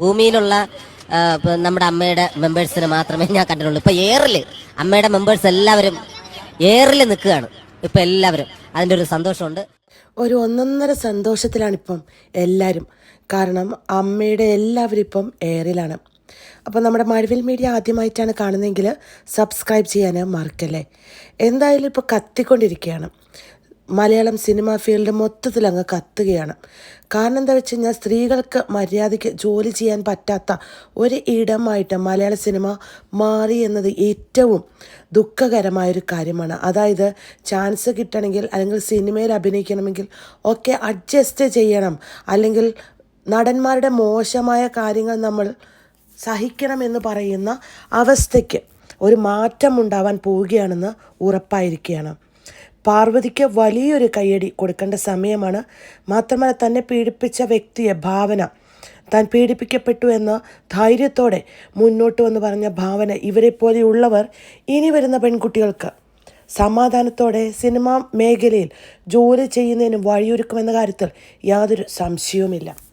ഭൂമിയിലുള്ള ഇപ്പൊ നമ്മുടെ അമ്മയുടെ മെമ്പേഴ്സിനെ മാത്രമേ ഞാൻ കണ്ടിട്ടുള്ളൂ. ഇപ്പൊ ഏറിൽ അമ്മയുടെ മെമ്പേഴ്സ് എല്ലാവരും ഏറിൽ നിൽക്കുകയാണ്. ഇപ്പൊ എല്ലാവരും. അതിന്റെ ഒരു സന്തോഷമുണ്ട്. ഒരു ഒന്നൊന്നര സന്തോഷത്തിലാണ് സന്തോഷത്തിലാണിപ്പം എല്ലാവരും കാരണം അമ്മയുടെ എല്ലാവരും ഇപ്പം എയറിലാണ് അപ്പോൾ നമ്മുടെ മഴവിൽ മീഡിയ ആദ്യമായിട്ടാണ് കാണുന്നതെങ്കിൽ സബ്സ്ക്രൈബ് ചെയ്യാൻ മറക്കല്ലേ. എന്തായാലും ഇപ്പോൾ കത്തിക്കൊണ്ടിരിക്കുകയാണ്. മലയാളം സിനിമാ ഫീൽഡ് മൊത്തത്തിൽ അങ്ങ് കത്തുകയാണ്. കാരണം എന്താ വെച്ച് കഴിഞ്ഞാൽ സ്ത്രീകൾക്ക് മര്യാദയ്ക്ക് ജോലി ചെയ്യാൻ പറ്റാത്ത ഒരു ഇടമായിട്ട് മലയാള സിനിമ മാറി എന്നത് ഏറ്റവും ദുഃഖകരമായൊരു കാര്യമാണ്. അതായത് ചാൻസ് കിട്ടണമെങ്കിൽ അല്ലെങ്കിൽ സിനിമയിൽ അഭിനയിക്കണമെങ്കിൽ ഒക്കെ അഡ്ജസ്റ്റ് ചെയ്യണം. അല്ലെങ്കിൽ നടന്മാരുടെ മോശമായ കാര്യങ്ങൾ നമ്മൾ സഹിക്കണമെന്ന് പറയുന്ന അവസ്ഥയ്ക്ക് ഒരു മാറ്റം ഉണ്ടാവാൻ പോവുകയാണെന്ന് ഉറപ്പായിരിക്കുകയാണ്. പാർവതിക്ക് വലിയൊരു കയ്യടി കൊടുക്കേണ്ട സമയമാണ്. മാത്രമല്ല തന്നെ പീഡിപ്പിച്ച വ്യക്തിയെ ഭാവന. താൻ പീഡിപ്പിക്കപ്പെട്ടു എന്ന ധൈര്യത്തോടെ മുന്നോട്ട് വന്ന് പറഞ്ഞ ഭാവന ഇവരെ പോലെയുള്ളവർ ഇനി വരുന്ന പെൺകുട്ടികൾക്ക് സമാധാനത്തോടെ സിനിമാ മേഖലയിൽ ജോലി ചെയ്യുന്നതിന് വഴിയൊരുക്കുമെന്ന കാര്യത്തിൽ യാതൊരു സംശയവുമില്ല.